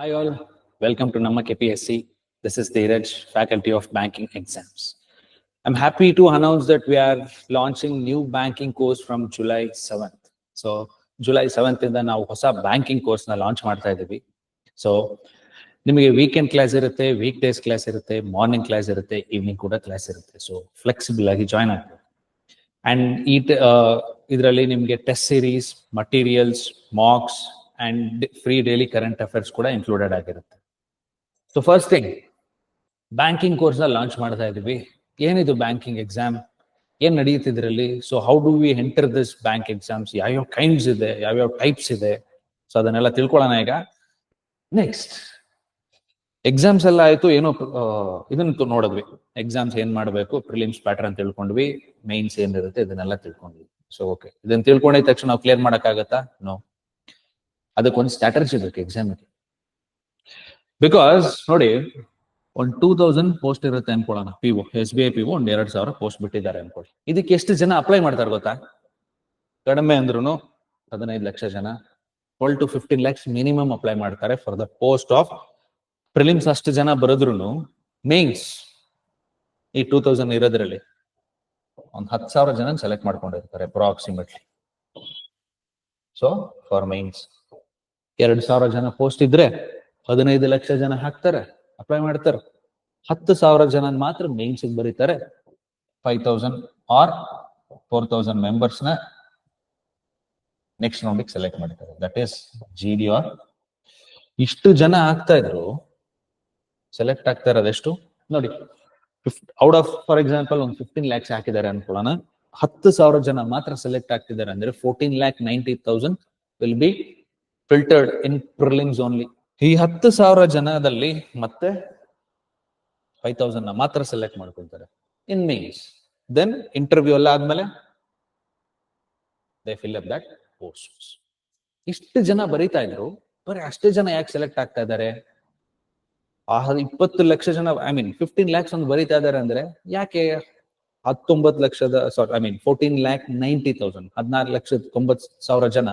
Hi all, welcome to Namma KPSC. This is Dheeraj, Faculty of Banking Exams. I'm happy to announce that we are launching new banking course from July 7th. So July seventh ಇಂದ ನಾವು ಹೊಸ banking ಕೋರ್ಸ್ನ launch ಮಾಡ್ತಾ ಇದ್ದೀವಿ so ನಿಮಗೆ weekend class ಇರುತ್ತೆ week days class ಇರುತ್ತೆ morning class ಇರುತ್ತೆ ಈವ್ನಿಂಗ್ ಕೂಡ ಕ್ಲಾಸ್ ಇರುತ್ತೆ ಸೊ ಫ್ಲೆಕ್ಸಿಬಲ್ ಆಗಿ ಜಾಯ್ನ್ ಆಗ್ಬೋದು ಅಂಡ್ ಈ ಇದರಲ್ಲಿ ನಿಮಗೆ test series materials marks and free daily current affairs ಕೂಡ ಇನ್ಕ್ಲೂಡೆಡ್ ಆಗಿರುತ್ತೆ. ಸೊ ಫಸ್ಟ್ ಥಿಂಗ್ ಬ್ಯಾಂಕಿಂಗ್ ಕೋರ್ಸ್ನ ಲಾಂಚ್ ಮಾಡ್ತಾ ಇದೀವಿ ಏನಿದು ಬ್ಯಾಂಕಿಂಗ್ ಎಕ್ಸಾಮ್ ಏನ್ ನಡೆಯುತ್ತೆ ಇದರಲ್ಲಿ? So how do we enter this bank exams ಯಾವ್ಯಾವ ಕೈಂಡ್ಸ್ ಇದೆ? ಯಾವ್ಯಾವ ಟೈಪ್ಸ್ ಇದೆ? ಸೊ ಅದನ್ನೆಲ್ಲ ತಿಳ್ಕೊಳ್ಳೋಣ ಈಗ. ನೆಕ್ಸ್ಟ್ ಎಕ್ಸಾಮ್ಸ್ ಎಲ್ಲ ಆಯ್ತು. ಏನೋ ಇದನ್ನ ನೋಡಿದ್ವಿ. ಎಕ್ಸಾಮ್ಸ್ ಏನ್ ಮಾಡಬೇಕು? ಪ್ರಿಲಿಮ್ಸ್ ಪ್ಯಾಟರ್ನ್ ತಿಳ್ಕೊಂಡ್ವಿ. ಮೈನ್ಸ್ ಏನಿರುತ್ತೆ ಇದನ್ನೆಲ್ಲ ತಿಳ್ಕೊಂಡ್ವಿ. ಸೊ ಓಕೆ ಇದನ್ನ ತಿಳ್ಕೊಂಡಿದ ತಕ್ಷಣ ನಾವು ಕ್ಲಿಯರ್ ಮಾಡಕ್ಕಾಗತ್ತಾ? ನೋ ಅದಕ್ಕೊಂದು ಸ್ಟ್ರಾಟಜಿ ಬೇಕು ಎಕ್ಸಾಮಿಗೆ ಬಿಕಾಸ್ ನೋಡಿ, ಒಂದ್ ಟೂ ತೌಸಂಡ್ ಪೋಸ್ಟ್ ಇರುತ್ತೆ ಅನ್ಕೊಳ್ಳೋಣ P O S B I P O ಒಂದ್ ಎರಡ್ ಸಾವಿರ ಪೋಸ್ಟ್ ಬಿಟ್ಟಿದ್ದಾರೆ ಅನ್ಕೊಳ್ಳಿ. ಇದಕ್ಕೆ ಎಷ್ಟು ಜನ ಅಪ್ಲೈ ಮಾಡ್ತಾರೆ ಗೊತ್ತಾ? ಕಡಿಮೆ ಅಂದ್ರೂ ಹದಿನೈದು ಲಕ್ಷ ಜನ. Twelve to fifteen lakhs minimum apply ಮಾಡ್ತಾರೆ for the post of prelims ಅಷ್ಟು ಜನ ಬರೆದ್ರು ಮೇನ್ಸ್ ಈ ಟೂ ತೌಸಂಡ್ ಇರೋದ್ರಲ್ಲಿ ಒಂದ್ ಹತ್ತು ಸಾವಿರ ಜನ ಸೆಲೆಕ್ಟ್ ಮಾಡ್ಕೊಂಡಿರ್ತಾರೆ ಅಪ್ರಾಕ್ಸಿಮೇಟ್ಲಿ ಸೊ ಫಾರ್ ಮೈನ್ಸ್ ಎರಡ್ ಸಾವಿರ ಜನ ಪೋಸ್ಟ್ ಇದ್ರೆ ಹದಿನೈದು ಲಕ್ಷ ಜನ ಹಾಕ್ತಾರೆ ಅಪ್ಲೈ ಮಾಡ್ತಾರೆ. ಹತ್ತು ಸಾವಿರ ಜನ ಮಾತ್ರ ಮೇನ್ಸ್ ಬರೀತಾರೆ. Five thousand or four thousand ಮೆಂಬರ್ಸ್ನ next ರೌಂಡಿಗೆ ಸೆಲೆಕ್ಟ್ ಮಾಡ್ತಾರೆ that is G D R ಇಷ್ಟು ಜನ ಆಗ್ತಾ ಇದ್ರು ಸೆಲೆಕ್ಟ್ ಆಗ್ತಾ ಇರೋದೆಷ್ಟು? ನೋಡಿ ಔಟ್ ಆಫ್ ಫಾರ್ ಎಕ್ಸಾಂಪಲ್ ಒಂದು ಫಿಫ್ಟೀನ್ ಲ್ಯಾಕ್ಸ್ ಹಾಕಿದ್ದಾರೆ ಅನ್ಕೊಳ್ಳೋಣ. ಹತ್ತು ಸಾವಿರ ಜನ ಮಾತ್ರ ಸೆಲೆಕ್ಟ್ ಆಗ್ತಿದ್ದಾರೆ ಅಂದ್ರೆ fourteen lakh ninety thousand will be filtered in prelims only ಈ ಹತ್ತು ಸಾವಿರ ಜನದಲ್ಲಿ ಮತ್ತೆ ಫೈವ್ ತೌಸಂಡ್ ಮಾತ್ರ ಸೆಲೆಕ್ಟ್ ಮಾಡ್ಕೊಳ್ತಾರೆ. ಇನ್ ಮೀನ್ಸ್ ದೆನ್ ಇಂಟರ್ವ್ಯೂ ಎಲ್ಲ ಆದ್ಮೇಲೆ they fill up that post ಇಷ್ಟು ಜನ ಬರೀತಾ ಇದ್ರು. ಬರೀ ಅಷ್ಟೇ ಜನ ಯಾಕೆ ಸೆಲೆಕ್ಟ್ ಆಗ್ತಾ ಇದ್ದಾರೆ? ಆ ಇಪ್ಪತ್ತು ಲಕ್ಷ ಜನ ಐ ಮೀನ್ ಫಿಫ್ಟೀನ್ ಲ್ಯಾಕ್ಸ್ ಒಂದು ಬರೀತಾ ಇದಾರೆ ಅಂದ್ರೆ ಯಾಕೆ ಹತ್ತೊಂಬತ್ತು ಲಕ್ಷದ sorry I mean fourteen lakh ninety thousand ಹದಿನಾರು ಲಕ್ಷದ ತೊಂಬತ್ತು ಸಾವಿರ ಜನ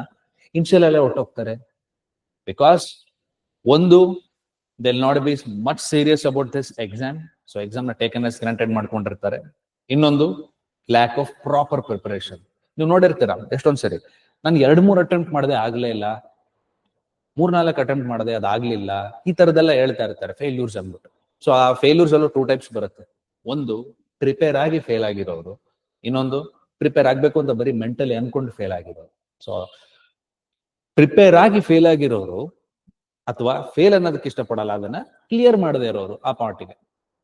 ಇನ್ಶಿಯಲ್ ಅಲ್ಲೇ ಹೊಟ್ಟೋಗ್ತಾರೆ ಬಿಕಾಸ್ ಒಂದು they'll not be much serious about this exam so ಎಕ್ಸಾಮ್ನ taken as granted ಮಾಡ್ಕೊಂಡಿರ್ತಾರೆ. ಇನ್ನೊಂದು ಲ್ಯಾಕ್ ಆಫ್ ಪ್ರಾಪರ್ ಪ್ರಿಪರೇಷನ್ ನೀವು ನೋಡಿರ್ತೀರಾ, ಎಷ್ಟೊಂದ್ ಸರಿ. ನಾನು ಎರಡ್, ಮೂರ್ ಅಟೆಂಪ್ಟ್ ಮಾಡದೆ ಆಗ್ಲೇ ಇಲ್ಲ. ಮೂರ್ನಾಲ್ಕು ಅಟೆಂಪ್ಟ್ ಮಾಡದೆ ಅದಾಗ್ಲಿಲ್ಲ ಈ ತರದೆಲ್ಲ ಹೇಳ್ತಾ ಇರ್ತಾರೆ ಫೇಲ್ಯೂರ್ಸ್ ಅಂದ್ಬಿಟ್ಟು. ಸೊ ಆ ಫೇಲ್ಯೂರ್ಸ್ ಅಲ್ಲೂ ಟೂ ಟೈಪ್ಸ್ ಬರುತ್ತೆ. ಒಂದು ಪ್ರಿಪೇರ್ ಆಗಿ ಫೇಲ್ ಆಗಿರೋರು. ಇನ್ನೊಂದು ಪ್ರಿಪೇರ್ ಆಗ್ಬೇಕು ಅಂತ ಬರೀ ಮೆಂಟಲಿ ಅನ್ಕೊಂಡು ಫೇಲ್ ಆಗಿರೋರು. ಸೊ ಪ್ರಿಪೇರ್ ಆಗಿ ಫೇಲ್ ಆಗಿರೋರು ಅಥವಾ ಫೇಲ್ ಅನ್ನೋದಕ್ಕೆ ಇಷ್ಟಪಡಲ್ಲ, ಅದನ್ನ ಕ್ಲಿಯರ್ ಮಾಡದೇ ಇರೋರು ಆ ಪಾರ್ಟಿಗೆ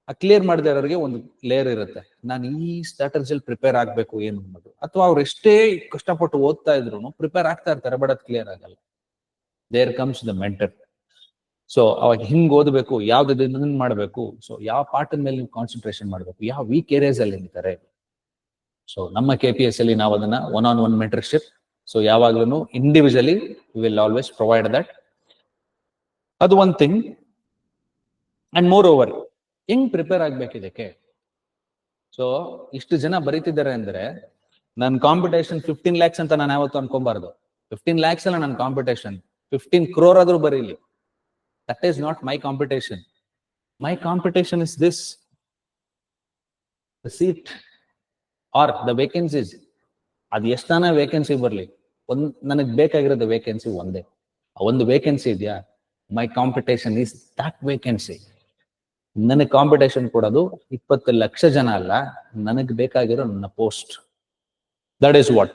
ಆ ಕ್ಲಿಯರ್ ಮಾಡದೇ ಇರೋರಿಗೆ ಒಂದು ಲೇಯರ್ ಇರುತ್ತೆ. ನಾನು ಈ ಸ್ಟ್ರಾಟಜಿಯಲ್ಲಿ ಪ್ರಿಪೇರ್ ಆಗ್ಬೇಕು ಏನು ಅನ್ನೋದು. ಅಥವಾ ಅವ್ರು ಎಷ್ಟೇ ಕಷ್ಟಪಟ್ಟು ಓದ್ತಾ ಇದ್ರು ಪ್ರಿಪೇರ್ ಆಗ್ತಾ ಇರ್ತಾರೆ ಬಟ್ ಅದು ಕ್ಲಿಯರ್ ಆಗಲ್ಲ. There comes the mentor so ಅವಾಗ ಹಿಂಗ್ ಓದಬೇಕು, ಯಾವ್ದು ಮಾಡಬೇಕು ಸೊ ಯಾವ ಪಾರ್ಟ್ ಮೇಲೆ ನೀವು ಕಾನ್ಸಂಟ್ರೇಷನ್ ಮಾಡಬೇಕು, ಯಾವ ವೀಕ್ ಏರಿಯಾಸ್ ಅಲ್ಲಿ ನಿಂತಾರೆ. ಸೊ ನಮ್ಮ ಕೆ ಪಿ ಎಸ್ ಅಲ್ಲಿ ನಾವು ಅದನ್ನ one on one mentorship so ಯಾವಾಗ್ಲೂ individually will always provide that ಅದು one thing and moreover ಹೆಂಗ್ ಪ್ರಿಪೇರ್ ಆಗ್ಬೇಕು ಇದಕ್ಕೆ? ಸೊ ಇಷ್ಟು ಜನ ಬರೀತಿದ್ದಾರೆ ಅಂದ್ರೆ ನನ್ನ ಕಾಂಪಿಟೇಷನ್ ಫಿಫ್ಟೀನ್ ಲ್ಯಾಕ್ಸ್ ಅಂತ ನಾನು ಯಾವತ್ತು ಅನ್ಕೊಂಬಾರ್ದು. ಫಿಫ್ಟೀನ್ ಲ್ಯಾಕ್ಸ್ ಅಲ್ಲ ನನ್ನ ಕಾಂಪಿಟೇಷನ್ ಫಿಫ್ಟೀನ್ ಕ್ರೋರ್ ಆದ್ರೂ ಬರೀಲಿ. That is not my competition my competition is this seat are the vacancies ಅದು ಎಷ್ಟಾನ ವೇಕೆನ್ಸಿ ಬರ್ಲಿ? ಒಂದ್, ನನಗ್ ಬೇಕಾಗಿರೋದು ವೇಕೆನ್ಸಿ ಒಂದೇ. ಒಂದು ವೇಕೆನ್ಸಿ ಇದೆಯಾ? My competition is that vacancy ನನಗೆ ಕಾಂಪಿಟೇಷನ್ ಕೊಡೋದು ಇಪ್ಪತ್ತು ಲಕ್ಷ ಜನ ಅಲ್ಲ, ನನಗ್ ಬೇಕಾಗಿರೋ ನನ್ನ post that is what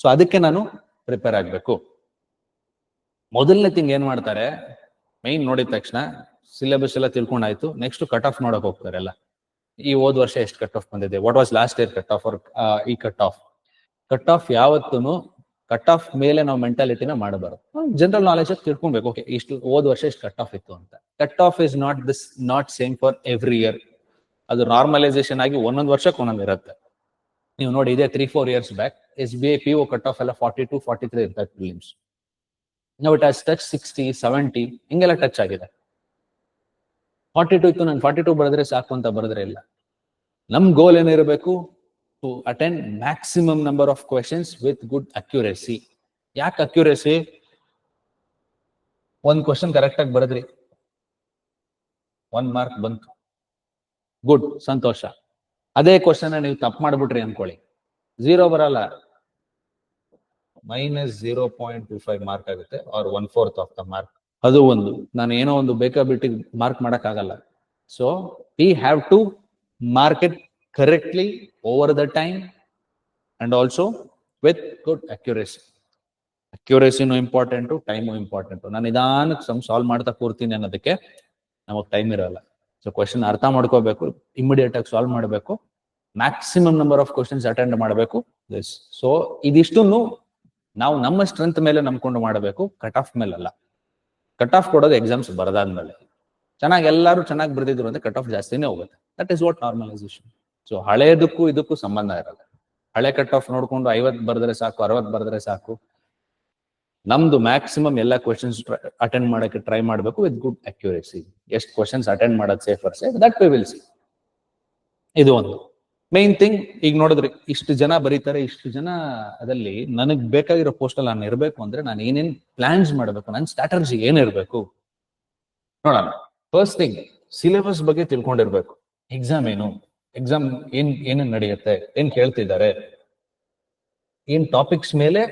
so ಅದಕ್ಕೆ ನಾನು ಪ್ರಿಪೇರ್ ಆಗ್ಬೇಕು. ಮೊದಲನೇ ತಿಂಗ್ ಏನ್ ಮಾಡ್ತಾರೆ? ಮೈನ್ ನೋಡಿದ ತಕ್ಷಣ ಸಿಲೆಬಸ್ ಎಲ್ಲ ತಿಳ್ಕೊಂಡಾಯ್ತು. ನೆಕ್ಸ್ಟ್ ಕಟ್ ಆಫ್ ನೋಡಕ್ ಹೋಗ್ತಾರೆ ಎಲ್ಲ. ಈ ಹೋದ್ ವರ್ಷ ಎಷ್ಟು ಕಟ್ ಆಫ್ ಬಂದಿದೆ? What was last year cut off ಈ ಕಟ್ ಆಫ್ ಕಟ್ ಆಫ್ ಯಾವತ್ತೂ ಕಟ್ ಆಫ್ ಮೇಲೆ ನಾವು ಮೆಂಟಾಲಿಟಿನ ಮಾಡಬಾರದು. ಜನರಲ್ ನಾಲೆಜ್ ತಿಳ್ಕೊಬೇಕು. ಓಕೆ ಇಷ್ಟು, ಹೋದ್ ವರ್ಷ ಇಷ್ಟು ಕಟ್ ಆಫ್ ಇತ್ತು ಅಂತ. Cut off is not this not same for every year ಅದು ನಾರ್ಮಲೈಸೇಷನ್ ಆಗಿ ಒಂದೊಂದು ವರ್ಷಕ್ಕೆ ಒಂದೊಂದು ಇರುತ್ತೆ. ನೀವು ನೋಡಿ, ಇದೆ three four years back S B I P O cut off ಎಲ್ಲ ಫಾರ್ಟಿ ಟು ಫಾರ್ಟಿ ತ್ರೀ ಇರ್ತಾರೆ ಫಿಲಿಮ್ಸ್ ನಾವು it has touch sixty seventy ಹಿಂಗೆಲ್ಲ ಟಚ್ ಆಗಿದೆ. ಫಾರ್ಟಿ ಟು ಇತ್ತು, ನಾನು ಫಾರ್ಟಿ ಟು ಬರೆದ್ರೆ ಸಾಕು ಅಂತ ಬರೆದ್ರೆ ಇಲ್ಲ. ನಮ್ ಗೋಲ್ ಏನಿರಬೇಕು? To attend maximum number of questions with good accuracy ಯಾಕೆ ಅಕ್ಯುರೇಸಿ ಒಂದು ಕ್ವಶನ್ ಕರೆಕ್ಟ್ ಆಗಿ ಬರದ್ರಿ. ಒನ್ ಮಾರ್ಕ್ ಬಂತು. ಗುಡ್ ಸಂತೋಷ. ಅದೇ ಕ್ವಶನ್ ನೀವು ತಪ್ಪು ಮಾಡ್ಬಿಟ್ರಿ ಅನ್ಕೊಳ್ಳಿ. ಝೀರೋ ಬರಲ್ಲ. Minus zero point two five mark ಆಗುತ್ತೆ or one fourth of the mark ಅದು ಒಂದು. ನಾನು ಏನೋ ಒಂದು ಬೇಕಾಬಿಟ್ಟಿ ಮಾರ್ಕ್ ಮಾಡೋಕ್ಕಾಗಲ್ಲ. So we have to mark it correctly over the time also with good accuracy ಅಕ್ಯುರೇಸಿನೂ important time important ನಾನು ನಿಧಾನಕ್ಕೆ ಸಮ್ ಸಾಲ್ವ್ ಮಾಡ್ತಾ ಕೂರ್ತೀನಿ ಅನ್ನೋದಕ್ಕೆ ನಮಗೆ ಟೈಮ್ ಇರಲ್ಲ. ಸೊ ಕ್ವಶನ್ ಅರ್ಥ ಮಾಡ್ಕೋಬೇಕು ಇಮಿಡಿಯೇಟ್ ಆಗಿ ಸಾಲ್ವ್ ಮಾಡಬೇಕು maximum number of questions attend ಮಾಡಬೇಕು ದಿಸ್ ಸೊ ಇದಿಷ್ಟನ್ನು ನಾವು ನಮ್ಮ ಸ್ಟ್ರೆಂತ್ ಮೇಲೆ ನಂಬ್ಕೊಂಡು ಮಾಡಬೇಕು ಕಟ್ ಆಫ್ ಮೇಲಲ್ಲ. ಕಟ್ ಆಫ್ ಕೊಡೋದು ಎಕ್ಸಾಮ್ಸ್ ಬರದಾದ್ಮೇಲೆ. ಚೆನ್ನಾಗಿ ಎಲ್ಲರೂ ಚೆನ್ನಾಗಿ ಬರೆದಿದ್ರು ಅಂದ್ರೆ ಕಟ್ ಆಫ್ ಜಾಸ್ತಿನೇ ಹೋಗುತ್ತೆ. That is what normalisation so ಹಳೆಯದಕ್ಕೂ ಇದಕ್ಕೂ ಸಂಬಂಧ ಇರಲ್ಲ. ಹಳೆ ಕಟ್ ಆಫ್ ನೋಡ್ಕೊಂಡು ಐವತ್ ಬರೆದ್ರೆ ಸಾಕು ಅರವತ್ ಬರೆದ್ರೆ ಸಾಕು. ನಮ್ದು ಮ್ಯಾಕ್ಸಿಮಮ್ ಎಲ್ಲ ಕ್ವಶನ್ಸ್ ಅಟೆಂಡ್ ಮಾಡಕ್ಕೆ ಟ್ರೈ ಮಾಡಬೇಕು ವಿತ್ ಗುಡ್ ಅಕ್ಯೂರೇಸಿ ಎಷ್ಟು ಕ್ವಶನ್ಸ್ ಅಟೆಂಡ್ ಮಾಡೋದು safer safe that we will see ಇದು ಒಂದು. ಮೇನ್ ಥಿಂಗ್ ಈಗ ನೋಡಿದ್ರೆ, ಇಷ್ಟು ಜನ ಬರೀತಾರೆ, ಇಷ್ಟು ಜನ ಅದಲ್ಲಿ ನನಗ್ ಬೇಕಾಗಿರೋ ಪೋಸ್ಟ್ ಅಲ್ಲಿ ನಾನು ಇರಬೇಕು ಅಂದ್ರೆ ನಾನು ಏನೇನ್ ಪ್ಲಾನ್ಸ್ ಮಾಡಬೇಕು, ನನ್ನ ಸ್ಟ್ರಾಟಜಿ ಏನಿರಬೇಕು ನೋಡೋಣ. ಫಸ್ಟ್ ಥಿಂಗ್ ಸಿಲೆಬಸ್ ಬಗ್ಗೆ ತಿಳ್ಕೊಂಡಿರ್ಬೇಕು. ಎಕ್ಸಾಮ್ ಏನು? ಎಕ್ಸಾಮ್ ಏನ್ ಏನೇನ್ ನಡೆಯುತ್ತೆ, ಏನ್ ಕೇಳ್ತಿದ್ದಾರೆ, ಏನ್ ಟಾಪಿಕ್ಸ್ ಮೇಲೆ,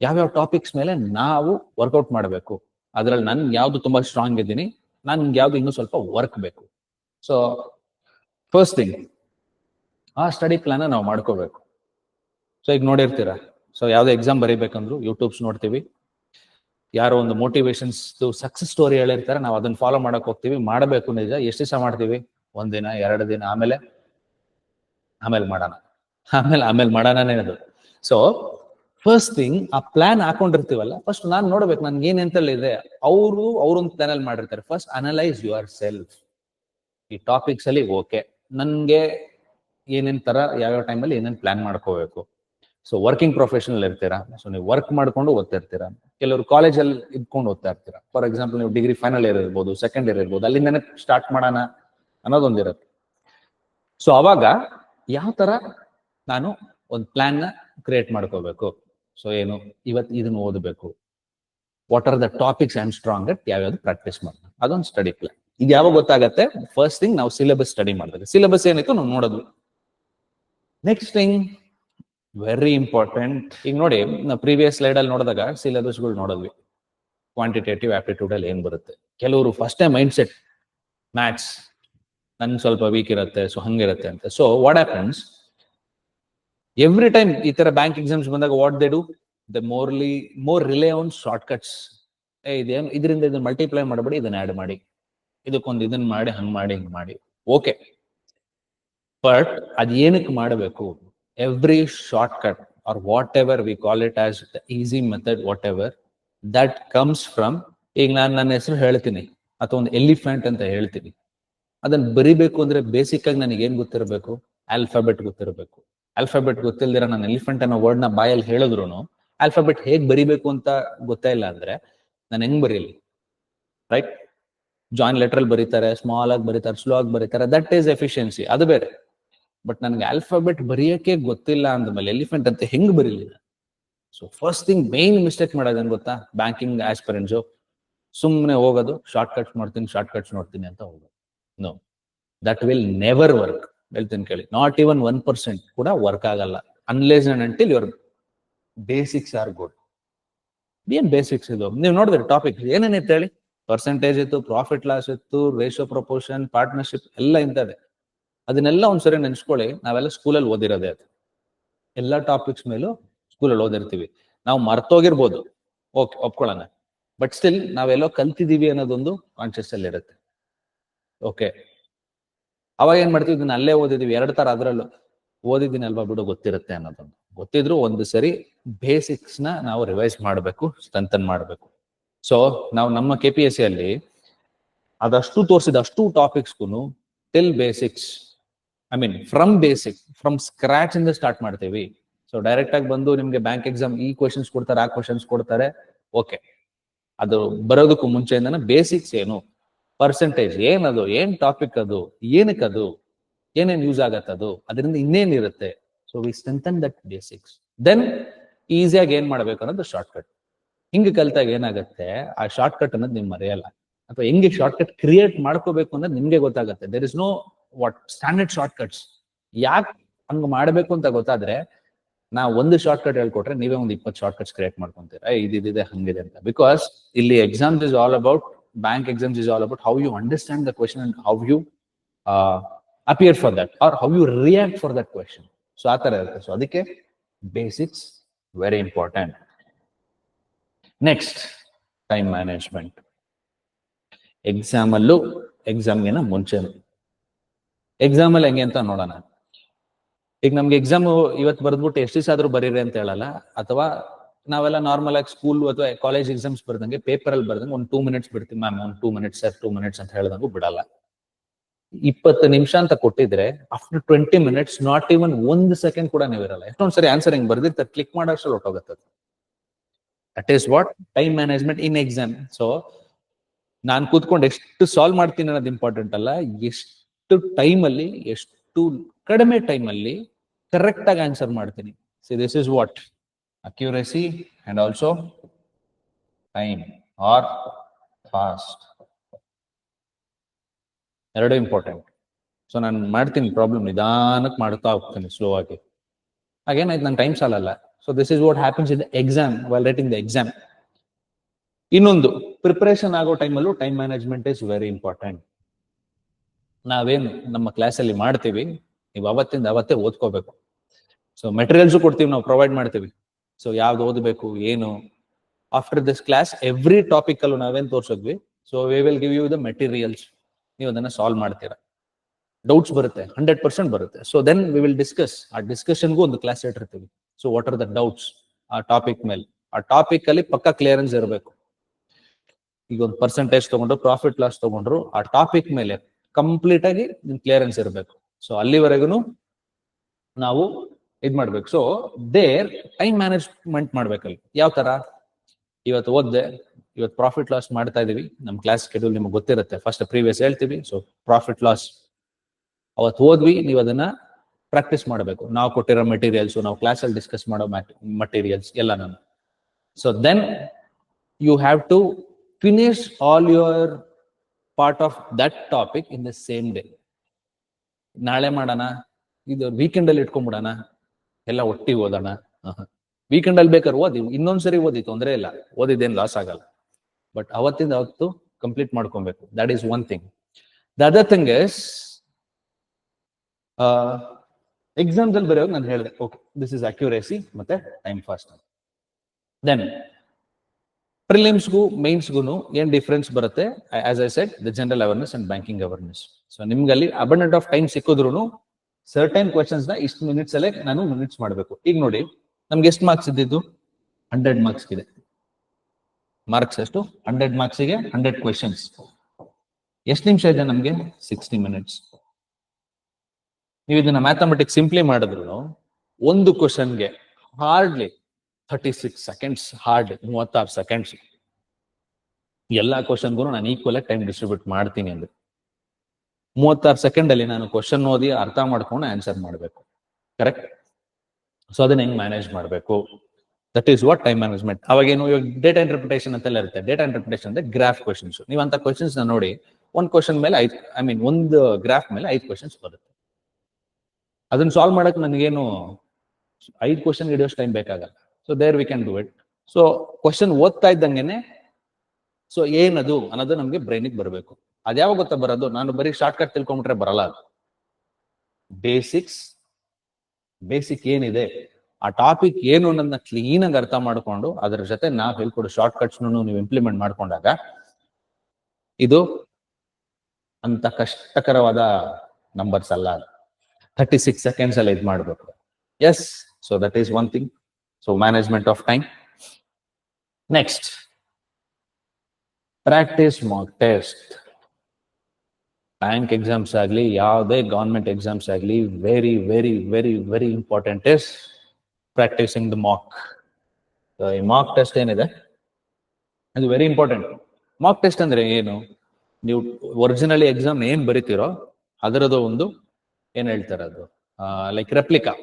ಯಾವ್ಯಾವ ಟಾಪಿಕ್ಸ್ ಮೇಲೆ ನಾವು ವರ್ಕೌಟ್ ಮಾಡಬೇಕು. ಅದ್ರಲ್ಲಿ ನನ್ ಯಾವ್ದು ತುಂಬಾ ಸ್ಟ್ರಾಂಗ್ ಇದ್ದೀನಿ ನನ್ಗೆ ಯಾವ್ದು ಇನ್ನೂ ಸ್ವಲ್ಪ ವರ್ಕ್ ಬೇಕು. ಸೊ ಫಸ್ಟ್ ಥಿಂಗ್ ಆ ಸ್ಟಡಿ ಪ್ಲಾನ್ ನಾವು ಮಾಡ್ಕೋಬೇಕು. ಸೊ ಈಗ ನೋಡಿರ್ತೀರಾ ಸೊ ಯಾವ್ದು ಎಕ್ಸಾಮ್ ಬರೀಬೇಕಂದ್ರು ಯೂಟ್ಯೂಬ್ಸ್ ನೋಡ್ತೀವಿ. ಯಾರೋ ಒಂದು ಮೋಟಿವೇಶನ್ಸ್ ಸಕ್ಸಸ್ ಸ್ಟೋರಿ ಹೇಳಿರ್ತಾರೆ, ನಾವು ಅದನ್ನ ಫಾಲೋ ಮಾಡಕ್ ಹೋಗ್ತೀವಿ, ಮಾಡಬೇಕು ನಿಜ, ಎಷ್ಟು ದಿವಸ ಮಾಡ್ತೀವಿ? ಒಂದಿನ ಎರಡು ದಿನ, ಆಮೇಲೆ ಆಮೇಲೆ ಮಾಡೋಣ. ಆಮೇಲೆ ಆಮೇಲೆ ಮಾಡೋಣನೇ ಅದು. ಸೊ ಫಸ್ಟ್ ಥಿಂಗ್ ಆ ಪ್ಲಾನ್ ಹಾಕೊಂಡಿರ್ತೀವಲ್ಲ ಫಸ್ಟ್ ನಾನ್ ನೋಡ್ಬೇಕು ನನ್ಗೆ ಏನೆಂತಲ್ಲಿ ಇದೆ. ಅವರು ಅವ್ರೊಂದು ಪ್ಲಾನ್ ಅಲ್ಲಿ ಮಾಡಿರ್ತಾರೆ. ಫಸ್ಟ್ ಅನಲೈಸ್ ಯುವರ್ ಸೆಲ್ಫ್ ಈ ಟಾಪಿಕ್ಸ್ ಅಲ್ಲಿ ಓಕೆ ನನ್ಗೆ ಏನೇನ್ ತರ, ಯಾವ್ಯಾವ ಟೈಮಲ್ಲಿ ಏನೇನ್ ಪ್ಲಾನ್ ಮಾಡ್ಕೋಬೇಕು. ಸೊ ವರ್ಕಿಂಗ್ ಪ್ರೊಫೆಷನಲ್ ಇರ್ತೀರಾ? ಸೊ ನೀವು ವರ್ಕ್ ಮಾಡ್ಕೊಂಡು ಓದ್ತಿರ್ತೀರಾ? ಕೆಲವರು ಕಾಲೇಜಲ್ಲಿ ಇದ್ಕೊಂಡು ಓದ್ತಾ ಇರ್ತೀರಾ? ಫಾರ್ ಎಕ್ಸಾಂಪಲ್ ನೀವು ಡಿಗ್ರಿ ಫೈನಲ್ ಇಯರ್ ಇರ್ಬೋದು ಸೆಕೆಂಡ್ ಇಯರ್ ಇರ್ಬೋದು, ಅಲ್ಲಿಂದನೇ ಸ್ಟಾರ್ಟ್ ಮಾಡೋಣ. ಅನ್ನೋದೊಂದಿರುತ್ತೆ ಸೊ ಅವಾಗ ಯಾವ ತರ ನಾನು ಒಂದು ಪ್ಲಾನ್ನ ಕ್ರಿಯೇಟ್ ಮಾಡ್ಕೋಬೇಕು? ಸೊ ಏನು? ಇವತ್ತು ಇದನ್ನ ಓದಬೇಕು. What are the topics I am strong at ಯಾವ್ಯಾವ್ದು ಪ್ರಾಕ್ಟೀಸ್ ಮಾಡೋದು ಅದೊಂದು ಸ್ಟಡಿ ಪ್ಲಾನ್ ಇದು ಯಾವಾಗ ಗೊತ್ತಾಗತ್ತೆ? ಫಸ್ಟ್ ಥಿಂಗ್ ನಾವು ಸಿಲೆಬಸ್ ಸ್ಟಡಿ ಮಾಡಿದಾಗ ಸಿಲೆಬಸ್ ಏನಿತ್ತು ನಾವು ನೋಡೋದು. ನೆಕ್ಸ್ಟ್ ಥಿಂಗ್ ವೆರಿ ಇಂಪಾರ್ಟೆಂಟ್ ಈಗ ನೋಡಿ ನಾವು ಪ್ರೀವಿಯಸ್ ಸ್ಲೈಡ್ ಅಲ್ಲಿ ನೋಡಿದಾಗ ಸಿಲೆಬಸ್ಗಳು ನೋಡಿದ್ವಿ. ಕ್ವಾಂಟಿಟೇಟಿವ್ ಆಪ್ಟಿಟ್ಯೂಡ್ ಅಲ್ಲಿ ಏನ್ ಬರುತ್ತೆ? ಕೆಲವರು first time mindset maths ನನ್ ಸ್ವಲ್ಪ ವೀಕ್ ಇರುತ್ತೆ ಸೊ ಹಂಗಿರುತ್ತೆ ಅಂತ. So what happens every time ಈ ತರ ಬ್ಯಾಂಕ್ ಎಕ್ಸಾಮ್ಸ್ ಬಂದಾಗ what they do the mostly more rely on shortcuts ಇದೇನು, ಇದರಿಂದ ಇದನ್ನ ಮಲ್ಟಿಪ್ಲೈ ಮಾಡಬೇಡಿ ಇದನ್ನ ಆಡ್ ಮಾಡಿ. ಇದಕ್ಕೊಂದು ಇದನ್ನ ಮಾಡಿ, ಹಂಗ್ ಮಾಡಿ, ಹಿಂಗ್ ಮಾಡಿ. ಓಕೆ ಬಟ್ ಅದ್ ಏನಕ್ಕೆ ಮಾಡಬೇಕು? Every shortcut are whatever we call it as the easy method whatever that comes from ಈಗ ನಾನು ನನ್ನ ಹೆಸರು ಹೇಳ್ತೀನಿ, ಅಥವಾ ಒಂದು ಎಲಿಫೆಂಟ್ ಅಂತ ಹೇಳ್ತೀನಿ. ಅದನ್ನ ಬರಿಬೇಕು ಅಂದ್ರೆ ಬೇಸಿಕ್ ಆಗಿ ನನಗೆ ಏನ್ ಗೊತ್ತಿರಬೇಕು? ಆಲ್ಫಾಬೆಟ್ ಗೊತ್ತಿರಬೇಕು. ಆಲ್ಫಾಬೆಟ್ ಗೊತ್ತಿಲ್ದಿರ ನಾನು ಎಲಿಫೆಂಟ್ ಅನ್ನೋ ವರ್ಡ್ನ ಬಾಯಲ್ಲಿ ಹೇಳಿದ್ರು ಆಲ್ಫಾಬೆಟ್ ಹೇಗ್ ಬರಿಬೇಕು ಅಂತ ಗೊತ್ತೇ ಇಲ್ಲ ಅಂದ್ರೆ ನಾನು ಹೆಂಗ್ ಬರೀಲಿ? ರೈಟ್ ಜಾಯಿನ್ ಲೆಟರ್ ಅಲ್ಲಿ ಬರೀತಾರೆ ಸ್ಮಾಲ್ ಆಗಿ ಬರೀತಾರೆ ಸ್ಲೋ ಆಗಿ ಬರೀತಾರೆ ದಟ್ ಈಸ್ ಎಫಿಷಿಯನ್ಸಿ ಅದು ಬೇರೆ. ಬಟ್ ನನಗೆ ಆಲ್ಫಾಬೆಟ್ ಬರೆಯಕ್ಕೆ ಗೊತ್ತಿಲ್ಲ ಅಂದ್ಮೇಲೆ ಎಲಿಫೆಂಟ್ ಅಂತ ಹೆಂಗ್ ಬರೀಲಿ so first thing main mistake ಮಾಡೋದೇನು ಗೊತ್ತಾ? ಬ್ಯಾಂಕಿಂಗ್ ಆಸ್ಪರೆಂಟ್ಸು ಸುಮ್ಮನೆ ಹೋಗೋದು ಶಾರ್ಟ್ ಕಟ್ಸ್ ಮಾಡ್ತೀನಿ ಶಾರ್ಟ್ ಕಟ್ಸ್ ನೋಡ್ತೀನಿ ಅಂತ ಹೋಗೋದು. No that will never work ಹೇಳ್ತೀನಿ ಕೇಳಿ ನಾಟ್ ಈವನ್ ಒನ್ ಪರ್ಸೆಂಟ್ ಕೂಡ ವರ್ಕ್ ಆಗಲ್ಲ. Unless and until your basics are good ಏನ್ ಬೇಸಿಕ್ಸ್ ಇದು? ನೀವು ನೋಡಿದ್ರೆ ಟಾಪಿಕ್ ಏನೇನಿತ್ತು ಹೇಳಿ? ಪರ್ಸೆಂಟೇಜ್ ಇತ್ತು ಪ್ರಾಫಿಟ್ ಲಾಸ್ ಇತ್ತು ರೇಷೋ ಪ್ರಪೋರ್ಷನ್ ಪಾರ್ಟ್ನರ್ಶಿಪ್ ಎಲ್ಲ ಇಂಥದ್ದೆ. ಅದನ್ನೆಲ್ಲ ಒಂದ್ಸರಿ ನೆನ್ಸ್ಕೊಳ್ಳಿ. ನಾವೆಲ್ಲ ಸ್ಕೂಲಲ್ಲಿ ಓದಿರೋದೇ ಅದು. ಎಲ್ಲ ಟಾಪಿಕ್ಸ್ ಮೇಲೂ ಸ್ಕೂಲಲ್ಲಿ ಓದಿರ್ತೀವಿ. ನಾವು ಮರ್ತೋಗಿರ್ಬೋದು. ಓಕೆ ಒಪ್ಕೊಳ್ಳೋಣ. ಬಟ್ ಸ್ಟಿಲ್ ನಾವೆಲ್ಲೋ ಕಲ್ತಿದ್ದೀವಿ ಅನ್ನೋದೊಂದು ಕಾನ್ಶಿಯಸ್ ಅಲ್ಲಿ ಇರುತ್ತೆ ಓಕೆ ಅವಾಗ ಏನ್ ಮಾಡ್ತೀವಿ? ಇದನ್ನ ಅಲ್ಲೇ ಓದಿದೀವಿ. ಎರಡ್ ತರ ಅದ್ರಲ್ಲೂ. ಓದಿದ್ದೀನಿ ಅಲ್ವಾ ಬಿಡು, ಗೊತ್ತಿರುತ್ತೆ ಅನ್ನೋದೊಂದು. ಗೊತ್ತಿದ್ರು ಒಂದು ಸರಿ ಬೇಸಿಕ್ಸ್ನ ನಾವು ರಿವೈಸ್ ಮಾಡಬೇಕು ಸ್ಟ್ರೆಂಥನ್ ಮಾಡಬೇಕು. ಸೊ ನಾವು ನಮ್ಮ ಕೆ ಪಿ ಎಸ್ ಸಿ ಅಲ್ಲಿ ಅದಷ್ಟು ತೋರಿಸಿದ ಅಷ್ಟು ಟಾಪಿಕ್ಸ್ಗೂ till basics I mean from basic from scratch ಇಂದ ಸ್ಟಾರ್ಟ್ ಮಾಡ್ತೀವಿ. ಸೊ ಡೈರೆಕ್ಟ್ ಆಗಿ ಬಂದು ನಿಮ್ಗೆ ಬ್ಯಾಂಕ್ ಎಕ್ಸಾಮ್ ಈ ಕ್ವಶನ್ಸ್ ಕೊಡ್ತಾರೆ, ಆ ಕ್ವಶನ್ಸ್ ಕೊಡ್ತಾರೆ. ಓಕೆ ಅದು ಬರೋದಕ್ಕೂ ಮುಂಚೆಯಿಂದನೇ ಬೇಸಿಕ್ಸ್ ಏನು? ಪರ್ಸೆಂಟೇಜ್ ಏನದು, ಏನ್ ಟಾಪಿಕ್ ಅದು, ಏನಕ್ಕದು, ಏನೇನ್ ಯೂಸ್ ಆಗತ್ತದು, ಅದರಿಂದ ಇನ್ನೇನಿರುತ್ತೆ so we strengthen that basics then ಈಸಿಯಾಗಿ ಏನ್ ಮಾಡ್ಬೇಕು ಅನ್ನೋದು ಶಾರ್ಟ್ ಕಟ್ ಹಿಂಗ್ ಕಲ್ತಾಗ ಏನಾಗುತ್ತೆ, ಆ ಶಾರ್ಟ್ ಕಟ್ ಅನ್ನೋದು ನಿಮ್ ಮರೆಯಲ್ಲ. ಅಥವಾ ಹೆಂಗೆ ಶಾರ್ಟ್ ಕಟ್ ಕ್ರಿಯೇಟ್ ಮಾಡ್ಕೋಬೇಕು ಅನ್ನೋದು ನಿಮ್ಗೆ ಗೊತ್ತಾಗುತ್ತೆ. There is no what standard short cuts ಯಾಕೆ ಹಂಗ್ ಮಾಡ್ಬೇಕು ಅಂತ ಗೊತ್ತಾದ್ರೆ ನಾ ಒಂದು ಶಾರ್ಟ್ ಕಟ್ ಹೇಳ್ಕೊಟ್ರೆ ನೀವೇ ಒಂದು ಇಪ್ಪತ್ತು ಶಾರ್ಟ್ ಕಟ್ಸ್ ಕ್ರಿಯೇಟ್ ಮಾಡ್ಕೊಂತೀರಾ ಇದಿದೆ ಹಂಗಿದೆ ಅಂತ. ಬಿಕಾಸ್ ಇಲ್ಲಿ exam is all about bank exams is all about how you understand the question and how you appear for that or how you react for that question so ಆ ತರ ಇರುತ್ತೆ. So ಅದಕ್ಕೆ basics very important next time management exam ಅಲ್ಲೂ ಎಕ್ಸಾಮ್ಗಿನ ಮುಂಚೆ. Exam ಹೆಂಗೆ ಅಂತ ನೋಡೋಣ. ಈಗ ನಮ್ಗೆ ಎಕ್ಸಾಮ್ ಇವತ್ತು ಬರ್ದ್ಬಿಟ್ಟು ಎಷ್ಟು ದಿವಸ ಆದ್ರೂ ಬರೀರಿ ಅಂತ ಹೇಳಲ್ಲ. ಅಥವಾ ನಾವೆಲ್ಲ ನಾರ್ಮಲ್ ಆಗಿ ಸ್ಕೂಲ್ ಅಥವಾ ಕಾಲೇಜ್ ಎಕ್ಸಾಮ್ಸ್ ಬರ್ದಂಗೆ ಪೇಪರ್ ಅಲ್ಲಿ ಬರ್ದಂಗೆ ಒಂದು ಟೂ ಮಿನಿಟ್ಸ್ ಬಿಡ್ತೀವಿ ಮ್ಯಾಮ್ ಒಂದು two minutes sir two minutes ಅಂತ ಹೇಳ್ದಂಗು ಬಿಡಲ್ಲ. ಇಪ್ಪತ್ತು ನಿಮಿಷ ಅಂತ ಕೊಟ್ಟಿದ್ರೆ after twenty minutes not even ಒಂದು ಸೆಕೆಂಡ್ ಕೂಡ ನೀವು ಇರಲ್ಲ. ಎಷ್ಟೊಂದ್ ಸರಿ ಆನ್ಸರ್ ಹಿಂಗ್ ಬರ್ದಿರ್ತಾರೆ ಕ್ಲಿಕ್ ಮಾಡೋಷ್ಟು ಹೊಟ್ಟೋಗುತ್ತೆ that is what time management in exam so ನಾನು ಕೂತ್ಕೊಂಡು ಎಷ್ಟು ಸಾಲ್ವ್ ಮಾಡ್ತೀನಿ ಅನ್ನೋದು ಇಂಪಾರ್ಟೆಂಟ್ ಅಲ್ಲ. ಎಷ್ಟು ಟೈಮ್ ಅಲ್ಲಿ, ಎಷ್ಟು ಕಡಿಮೆ ಟೈಮ್ ಅಲ್ಲಿ ಕರೆಕ್ಟ್ ಆಗಿ ಆನ್ಸರ್ ಮಾಡ್ತೀನಿ. See this is what accuracy and also time are fast ಎರಡು ಇಂಪಾರ್ಟೆಂಟ್ ಸೊ ನಾನು ಮಾಡ್ತೀನಿ ಪ್ರಾಬ್ಲಮ್ ನಿಧಾನಕ್ಕೆ ಮಾಡ್ತಾ ಹೋಗ್ತೀನಿ ಸ್ಲೋ ಆಗಿ. ಹಾಗೇನಾಯ್ತು ನನ್ನ ಟೈಮ್ ಸಾಲಲ್ಲ so this is what happens in the exam while writing the exam ಇನ್ನೊಂದು ಪ್ರಿಪರೇಷನ್ ಆಗೋ ಟೈಮಲ್ಲೂ time management is very important ನಾವೇನು ನಮ್ಮ ಕ್ಲಾಸಲ್ಲಿ ಮಾಡ್ತೀವಿ, ನೀವು ಅವತ್ತಿಂದ ಅವತ್ತೇ ಓದ್ಕೋಬೇಕು. ಸೊ ಮೆಟೀರಿಯಲ್ಸು ಕೊಡ್ತೀವಿ, ನಾವು ಪ್ರೊವೈಡ್ ಮಾಡ್ತೀವಿ. ಸೊ ಯಾವ್ದು ಓದಬೇಕು, ಏನು? After this class every topic ಅಲ್ಲೂ ನಾವೇನ್ ತೋರ್ಸಿದ್ವಿ so we will give you the materials ನೀವು ಅದನ್ನ ಸಾಲ್ವ್ ಮಾಡ್ತೀರಾ. ಡೌಟ್ಸ್ ಬರುತ್ತೆ ಹಂಡ್ರೆಡ್ ಪರ್ಸೆಂಟ್ ಬರುತ್ತೆ. So then we will discuss ಆ ಡಿಸ್ಕಷನ್ಗೂ ಒಂದು ಕ್ಲಾಸ್ ಇಟ್ಟಿರ್ತೀವಿ. So what are the doubts ಆ ಟಾಪಿಕ್ ಮೇಲೆ. ಆ ಟಾಪಿಕ್ ಅಲ್ಲಿ ಪಕ್ಕ ಕ್ಲಿಯರೆನ್ಸ್ ಇರಬೇಕು. ಈಗ ಒಂದು ಪರ್ಸೆಂಟೇಜ್ ತಗೊಂಡ್ರು ಪ್ರಾಫಿಟ್ ಲಾಸ್ ತಗೊಂಡ್ರು, ಆ ಟಾಪಿಕ್ ಮೇಲೆ ಕಂಪ್ಲೀಟ್ ಆಗಿ ಕ್ಲಿಯರೆನ್ಸ್ ಇರಬೇಕು. ಸೊ ಅಲ್ಲಿವರೆಗೂ ನಾವು ಇದ್ ಮಾಡ್ಬೇಕು. ಸೊ ದೇರ್ ಟೈಮ್ ಮ್ಯಾನೇಜ್ಮೆಂಟ್ ಮಾಡ್ಬೇಕಲ್ಲಿ. ಯಾವ ತರ? ಇವತ್ತು ಓದ್ದೆ, ಇವತ್ತು ಪ್ರಾಫಿಟ್ ಲಾಸ್ ಮಾಡ್ತಾ ಇದೀವಿ. ನಮ್ಮ ಕ್ಲಾಸ್ ಶೆಡ್ಯೂಲ್ ನಿಮ್ಗೆ ಗೊತ್ತಿರುತ್ತೆ. ಫಸ್ಟ್ ಪ್ರೀವಿಯಸ್ ಹೇಳ್ತೀವಿ. ಸೊ ಪ್ರಾಫಿಟ್ ಲಾಸ್ ಅವತ್ತು ಓದ್ವಿ, ನೀವು ಅದನ್ನ ಪ್ರಾಕ್ಟೀಸ್ ಮಾಡಬೇಕು. ನಾವು ಕೊಟ್ಟಿರೋ ಮೆಟೀರಿಯಲ್ಸ್ ನಾವು ಕ್ಲಾಸಲ್ಲಿ ಡಿಸ್ಕಸ್ ಮಾಡೋ ಮಟೀರಿಯಲ್ಸ್ ಎಲ್ಲ ನಾನು so then you have to finish all your part of that topic in the same day ನಾಳೆ ಮಾಡೋಣ? ಇದು ವೀಕೆಂಡ್ ಅಲ್ಲಿ ಇಟ್ಕೊಂಡ್ಬಿಡೋಣ? ಎಲ್ಲ ಒಟ್ಟಿಗೆ ಓದೋಣ. ವೀಕೆಂಡ್ ಅಲ್ಲಿ ಬೇಕಾದ್ರೆ ಓದಿ ಇನ್ನೊಂದ್ಸರಿ ಓದಿ, ತೊಂದರೆ ಇಲ್ಲ. ಓದಿದ್ದೇನು ಲಾಸ್ ಆಗಲ್ಲ. ಬಟ್ ಅವತ್ತಿಂದ ಅವತ್ತು ಕಂಪ್ಲೀಟ್ ಮಾಡ್ಕೊಬೇಕು. That is one thing the other thing is exams ಅಲ್ಲಿ ಬರೆಯೋದು ನಾನು ಹೇಳಿದೆ ಓಕೆ ದಿಸ್ ಇಸ್ ಅಕ್ಯುರೇಸಿ ಮತ್ತೆ ಟೈಮ್ ಫಾಸ್ಟ್ ದೆನ್ ಪ್ರಿಲಿಮ್ಸ್ಗೂ ಮೈನ್ಸ್ಗೂ ಏನ್ ಡಿಫ್ರೆನ್ಸ್ ಬರುತ್ತೆ? As I set the general awareness and banking awareness so ನಿಮ್ಗೆ ಅಲ್ಲಿ ಅಬಂಡೆಂಟ್ ಆಫ್ ಟೈಮ್ ಸಿಕ್ಕಿದ್ರು ಸರ್ಟೈನ್ ಕ್ವಶನ್ಸ್ನ ಇಷ್ಟು ಮಿನಿಟ್ಸ್ ಅಲ್ಲೇ ನಾನು ಮಿನಿಟ್ಸ್ ಮಾಡಬೇಕು. ಈಗ ನೋಡಿ, ನಮ್ಗೆ ಎಷ್ಟು ಮಾರ್ಕ್ಸ್ ಇದ್ದಿದ್ದು? ಹಂಡ್ರೆಡ್ ಮಾರ್ಕ್ಸ್ ಇದೆ. ಮಾರ್ಕ್ಸ್ ಎಷ್ಟು? ಹಂಡ್ರೆಡ್ ಮಾರ್ಕ್ಸಿಗೆ ಹಂಡ್ರೆಡ್ ಕ್ವಶನ್ಸ್ ಎಷ್ಟು ನಿಮಿಷ ಇದೆ ನಮ್ಗೆ? ಸಿಕ್ಸ್ಟಿ ಮಿನಿಟ್ಸ್ ನೀವು ಇದನ್ನ ಮ್ಯಾಥಮೆಟಿಕ್ಸ್ ಸಿಂಪ್ಲಿ ಮಾಡಿದ್ರು ಒಂದು ಕ್ವಶನ್ಗೆ hardly thirty six seconds hard ಮೂವತ್ತಾರು ಸೆಕೆಂಡ್ಸ್ ಎಲ್ಲಾ ಕ್ವಶನ್ಗೂ ನಾನು ಈಕ್ವಲ್ ಆಗಿ ಟೈಮ್ ಡಿಸ್ಟ್ರಿಬ್ಯೂಟ್ ಮಾಡ್ತೀನಿ ಅಂದ್ರೆ. ಮೂವತ್ತಾರು ಸೆಕೆಂಡ್ ಅಲ್ಲಿ ನಾನು ಕ್ವಶನ್ ಓದಿ ಅರ್ಥ ಮಾಡ್ಕೊಂಡು ಆನ್ಸರ್ ಮಾಡಬೇಕು. ಕರೆಕ್ಟ್ ಸೊ ಅದನ್ನ ಹೆಂಗ್ ಮ್ಯಾನೇಜ್ ಮಾಡಬೇಕು? That is what time management ಅವಾಗೇನು ಇವಾಗ ಡೇಟಾ ಇಂಟರ್ಪ್ರಿಟೇಷನ್ ಅಂತೆಲ್ಲ ಇರುತ್ತೆ. ಡೇಟಾ ಇಂಟರ್ಪ್ರಿಟೇಷನ್ ಅಂದ್ರೆ ಗ್ರಾಫ್ ಕ್ವಶನ್ಸ್ ನೀವು ಅಂತ ಕ್ವಶನ್ಸ್ನ ನೋಡಿ, ಒಂದ್ ಕ್ವಶನ್ ಮೇಲೆ ಐದು ಐ ಮೀನ್ ಒಂದು ಗ್ರಾಫ್ ಮೇಲೆ ಐದು ಕ್ವಶನ್ಸ್ ಬರುತ್ತೆ. ಅದನ್ನ ಸಾಲ್ವ್ ಮಾಡಕ್ ನನಗೇನು, ಐದು ಕ್ವಶನ್ ಹಿಡಿಯೋಷ್ಟು ಟೈಮ್ ಬೇಕಾಗಲ್ಲ. So there we can do it so question ಓದ್ತಾ ಇದ್ದಂಗೆನೆ ಸೊ ಏನದು ಅನ್ನೋದು ನಮ್ಗೆ ಬ್ರೈನಿಗೆ ಬರಬೇಕು. ಅದ್ಯಾವ ಗೊತ್ತಾ ಬರೋದು? ನಾನು ಬರೀ ಶಾರ್ಟ್ ಕಟ್ ತಿಳ್ಕೊಂಬಿಟ್ರೆ ಬರಲ್ಲ ಅದು. ಬೇಸಿಕ್ಸ್ ಬೇಸಿಕ್ ಏನಿದೆ, ಆ ಟಾಪಿಕ್ ಏನು ಅನ್ನೋದನ್ನ ಕ್ಲೀನ್ ಆಗಿ ಅರ್ಥ ಮಾಡ್ಕೊಂಡು ಅದರ ಜೊತೆ ನಾವು ಹೇಳ್ಕೊಡೋ ಶಾರ್ಟ್ ಕಟ್ಸ್ ನೀವು ಇಂಪ್ಲಿಮೆಂಟ್ ಮಾಡ್ಕೊಂಡಾಗ ಇದು ಅಂತ ಕಷ್ಟಕರವಾದ ನಂಬರ್ಸ್ ಅಲ್ಲ ಥರ್ಟಿ ಸಿಕ್ಸ್ ಸೆಕೆಂಡ್ಸ್ ಅಲ್ಲಿ ಇದು ಮಾಡಬೇಕು. Yes so that is one thing so management of time next practice mock test bank exams ಆಗಲಿ, ಯಾವುದೇ ಗೌರ್ಮೆಂಟ್ ಎಕ್ಸಾಮ್ಸ್ ಆಗಲಿ very very very very important is practicing the mock ಈ mock test ಏನಿದೆ? ಅದು very important mock test ಅಂದ್ರೆ ಏನು? ನೀವು originally exam ಏನ್ ಬರಿತೀರೋ, ಅದರದ್ದು ಒಂದು ಏನ್ ಹೇಳ್ತಾರೆ ಅದು? ಲೈಕ್ ರೆಪ್ಲಿಕಾ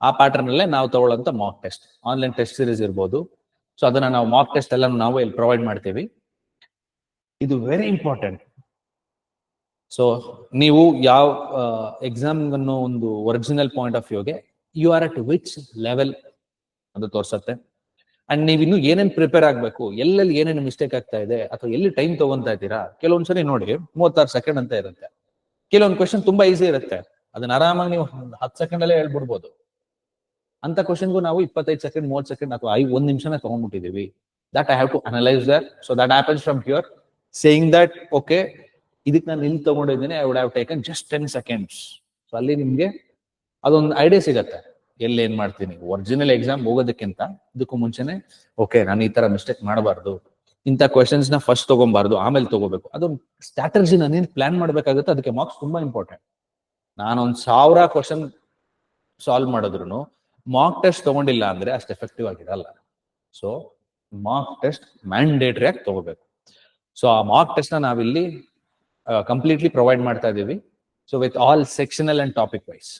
ಆ ಪ್ಯಾಟರ್ನ್ ಅಲ್ಲೇ ನಾವು ತಗೊಳ್ಳೋಂಥ mock test online test series ಇರ್ಬೋದು. ಸೊ ಅದನ್ನ ನಾವು ಮಾಕ್ ಟೆಸ್ಟ್ ಎಲ್ಲ ನಾವು ಇಲ್ಲಿ ಪ್ರೊವೈಡ್ ಮಾಡ್ತೀವಿ. ಇದು ವೆರಿ ಇಂಪಾರ್ಟೆಂಟ್ ಸೊ ನೀವು ಯಾವ ಎಕ್ಸಾಮ್ ಅನ್ನೋ ಒಂದು original point of ವ್ಯೂಗೆ you are at which level ಅದು ತೋರ್ಸತ್ತೆ. ಅಂಡ್ ನೀವು ಇನ್ನು ಏನೇನ್ ಪ್ರಿಪೇರ್ ಆಗ್ಬೇಕು, ಎಲ್ಲೆಲ್ಲಿ ಏನೇನು ಮಿಸ್ಟೇಕ್ ಆಗ್ತಾ ಇದೆ, ಅಥವಾ ಎಲ್ಲಿ ಟೈಮ್ ತಗೊಂತಾ ಇದ್ದೀರಾ ಕೆಲವೊಂದ್ಸರಿ ನೋಡಿ, ಮೂವತ್ತಾರು ಸೆಕೆಂಡ್ ಅಂತ ಇರುತ್ತೆ. ಕೆಲವೊಂದು ಕ್ವಶನ್ ತುಂಬಾ ಈಸಿ ಇರುತ್ತೆ. ಅದನ್ನ ಆರಾಮಾಗಿ ನೀವು ಹತ್ತು ಸೆಕೆಂಡ್ ಅಲ್ಲೇ ಹೇಳ್ಬಿಡ್ಬೋದು. ಅಂತ ಕ್ವಶನ್ಗೂ ನಾವು ಇಪ್ಪತ್ತೈದು ಸೆಕೆಂಡ್ ಮೂವತ್ತು ಸೆಕೆಂಡ್ ಅಥವಾ ಐ ಒಂದ್ ನಿಮಿಷನ ತಗೊಂಡ್ಬಿಟ್ಟಿದೀವಿ that I have to analyse that so that happens from your saying that okay ಇದಕ್ಕೆ ನಾನು ಇಲ್ಲಿ ತಗೊಂಡಿದ್ದೀನಿ I would have taken just ten seconds so ಅಲ್ಲಿ ನಿಮಗೆ ಅದೊಂದು ಐಡಿಯಾ ಸಿಗತ್ತೆ. ಎಲ್ಲಿ ಏನ್ ಮಾಡ್ತೀನಿ? ಒರಿಜಿನಲ್ ಎಕ್ಸಾಮ್ ಹೋಗೋದಕ್ಕಿಂತ ಇದಕ್ಕೂ ಮುಂಚೆನೆ ಓಕೆ ನಾನು ಈ ತರ ಮಿಸ್ಟೇಕ್ ಮಾಡಬಾರ್ದು. ಇಂಥ ಕ್ವೆಶನ್ಸ್ನ ಫಸ್ಟ್ ತಗೊಂಬಾರ್ದು, ಆಮೇಲೆ ತಗೋಬೇಕು. ಅದೊಂದು ಸ್ಟ್ರಾಟಜಿ ನಾನೇನು ಪ್ಲಾನ್ ಮಾಡ್ಬೇಕಾಗುತ್ತೆ, ಅದಕ್ಕೆ ಮಾರ್ಕ್ಸ್ ತುಂಬಾ ಇಂಪಾರ್ಟೆಂಟ್ ನಾನೊಂದ್ ಸಾವಿರ ಕ್ವಶನ್ ಸಾಲ್ವ್ ಮಾಡಿದ್ರು ಮಾರ್ಕ್ ಟೆಸ್ಟ್ ತಗೊಂಡಿಲ್ಲ ಅಂದ್ರೆ ಅಷ್ಟು ಎಫೆಕ್ಟಿವ್ ಆಗಿರಲ್ಲ. ಸೊ ಮಾರ್ಕ್ ಟೆಸ್ಟ್ ಮ್ಯಾಂಡೇಟರಿ ಆಗಿ ತಗೋಬೇಕು. ಸೊ ಆ ಮಾರ್ಕ್ ಟೆಸ್ಟ್ನ ನಾವಿಲ್ಲಿ ಕಂಪ್ಲೀಟ್ಲಿ ಪ್ರೊವೈಡ್ ಮಾಡ್ತಾ ಇದೀವಿ. So with all sectional and topic wise